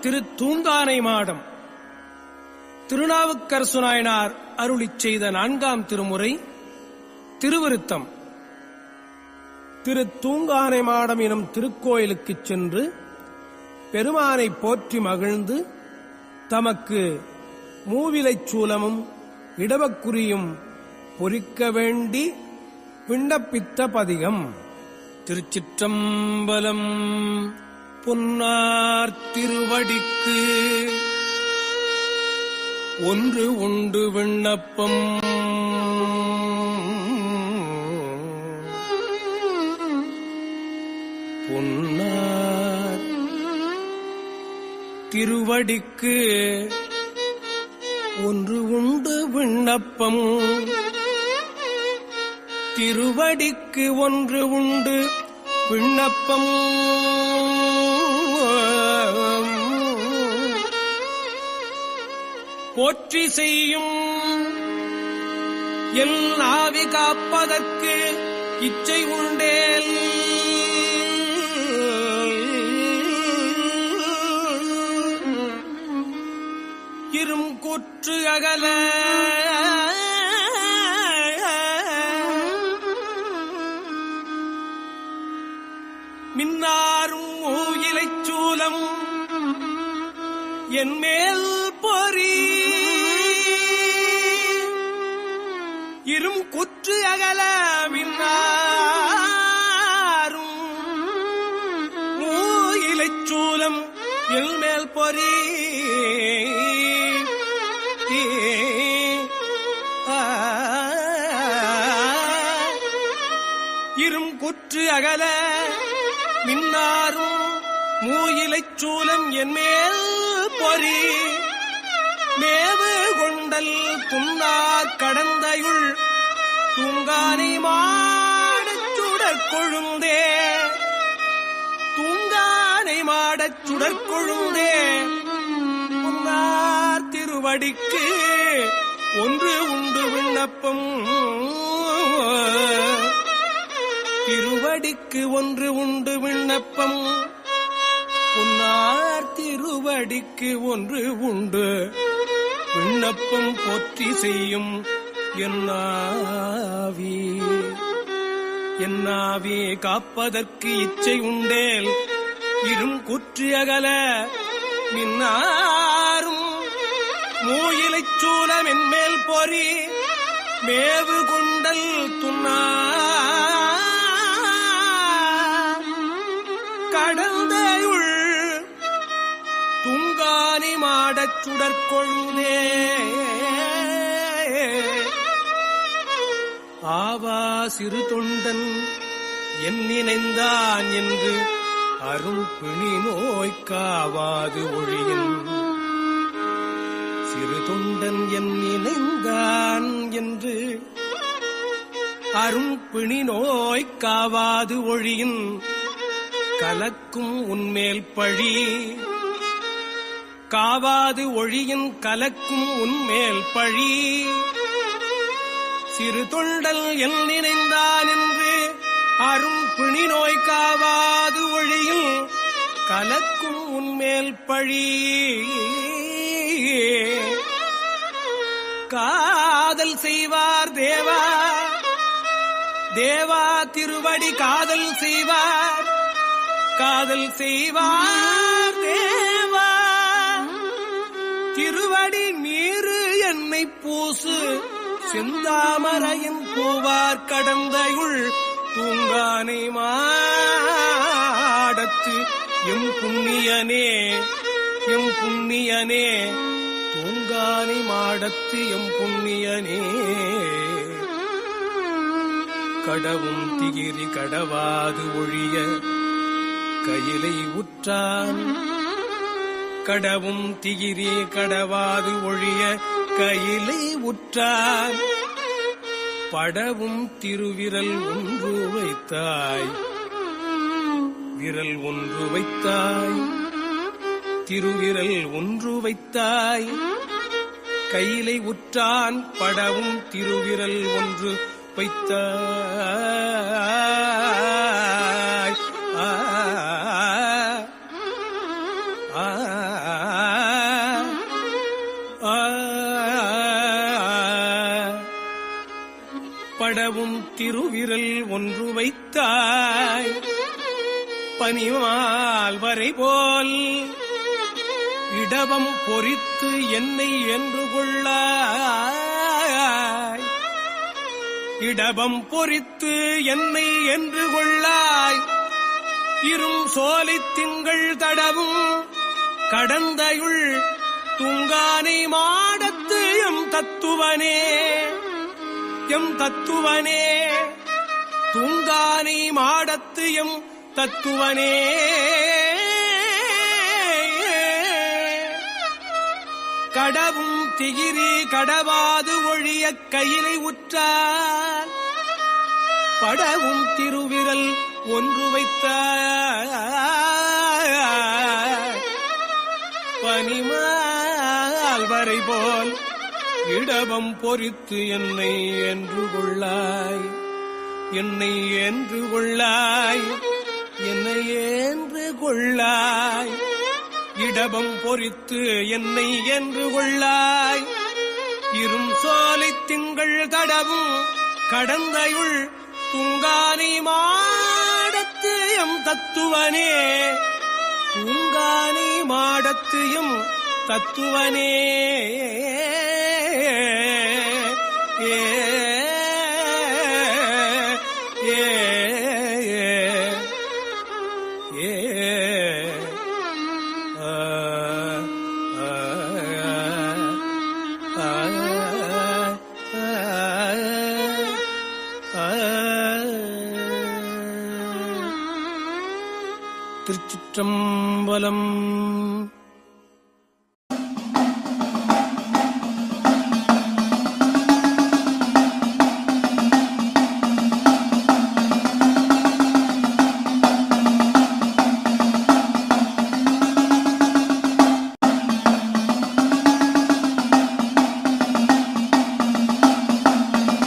திரு தூங்கானை மாடம். திருநாவுக்கரசு நாயனார் அருளிச் செய்த நான்காம் திருமுறை திருவிருத்தம். திரு தூங்கானை மாடம் எனும் திருக்கோயிலுக்குச் சென்று பெருமானை போற்றி மகிழ்ந்து தமக்கு மூவிலைச் சூலமும் இடவக்குறியும் பொறிக்க வேண்டி விண்ணப்பித்த பதிகம். திருச்சிற்றம்பலம் பொன்னார் திருவடிக்கு. ஒன்று உண்டு விண்ணப்பம். பொன்னார் திருவடிக்கு. ஒன்று உண்டு விண்ணப்பம். திருவடிக்கு ஒன்று உண்டு விண்ணப்பம். போற்றி செய்யும். எல் ஆவி காப்பதற்கு இச்சை உண்டேல். இரும் குற்று அகல. என் மேல் பொறி. இரும் குற்று அகல மின்னாரும் ஊயிலைச் சூலம் என் மேல் பொறி. இரும் குற்று அகல மின்னாரும் மூயிலைச் சூலம் என் மேல் பொறி. மேவு கொண்டல் துண்ணா கடந்தையுள் தூங்கானை மாடச் சுடற்கொழுந்தே துங்கானை மாடச் சுடற்கொழுந்தே கொழுந்தே. திருவடிக்கு ஒன்று உண்டு விண்ணப்பம். திருவடிக்கு ஒன்று உண்டு விண்ணப்பம். புன்னார் திருவடிக்கு ஒன்று உண்டு. விண்ணப்பம் போற்றி செய்யும் என்னாவி என்னாவே காப்பதற்கு இச்சை உண்டேல் இரும் குற்றி அகல நின்னாரும். மூயிலைச் சூழமென்மேல் பொறி மேவு கொண்டல் துண்ணா மாடச் ஆவா சிறு தொண்டன் என் நினைந்தான் என்று அருள் பிணி நோய்க்காவாது ஒழியின். சிறு தொண்டன் என் நினைந்தான் என்று அரும் பிணி நோய்க்காவாது ஒழியின். கலக்கும் உன்மேல் பழி காவாது ஒழியின் கலக்கும் உன்மேல் பழி. சிறு தொண்டல் என் நினைந்தான் என்று அரும் பிணி நோய் காவாது ஒழியில் கலக்கும் உன்மேல் பழி. காதல் செய்வார் தேவா தேவா திருவடி காதல் செய்வார். காதல் செய்வார் தேவா. திருவடி நீரு என்னை பூசு. செந்தாமரையின் பூவார் கடந்தையுள் தூங்கானை மாடத்து. எம் புண்ணியனே எம் புண்ணியனே தூங்கானை மாடத்து எம் புண்ணியனே. கடவும் திகிரி கடவாது ஒழிய கையிலை உற்றான் கடவும் திகிரே கடவாது ஒழிய கையிலை உற்றார் படவும் திருவிரல் ஒன்று வைத்தாய் விரல் ஒன்று வைத்தாய் திருவிரல் ஒன்று வைத்தாய் கையிலை உற்றான் படவும் திருவிரல் ஒன்று வைத்தாய் ஆ படவும் திருவிரல் ஒன்று வைத்தாய். பனிமால் வரை போல் இடவம் பொறித்து என்னை என்று கொள்ளாய். இடவம் பொறித்து என்னை என்று கொள்ளாய். இரும் சோலை திங்கள் தடவும் கடந்தையுள் துங்கானை மாடத்து எம் தத்துவனே. எம் தத்துவனே. துங்கானை மாடத்து எம் தத்துவனே. கடவும் திகிரி கடவாது ஒழிய கையிலை உற்றார் படவும் திருவிரல் ஒன்று வைத்த. பனிமால் வரை போல் இடவம் பொறித்து என்னை என்று கொள்ளாய். என்னை என்று கொள்ளாய். என்னை என்று கொள்ளாய். இடபம் பொறித்து என்னை என்று கொள்ளாய். இரும் சோலை திங்கள் தடவும் கடந்தையுள் துங்கானை மாடத்து எம் தத்துவனே. துங்கானை மாடத்து எம் தத்துவனே ஏ ஏ ஏ ஆ ஆ ஆ திருச்சிற்றம்பலம்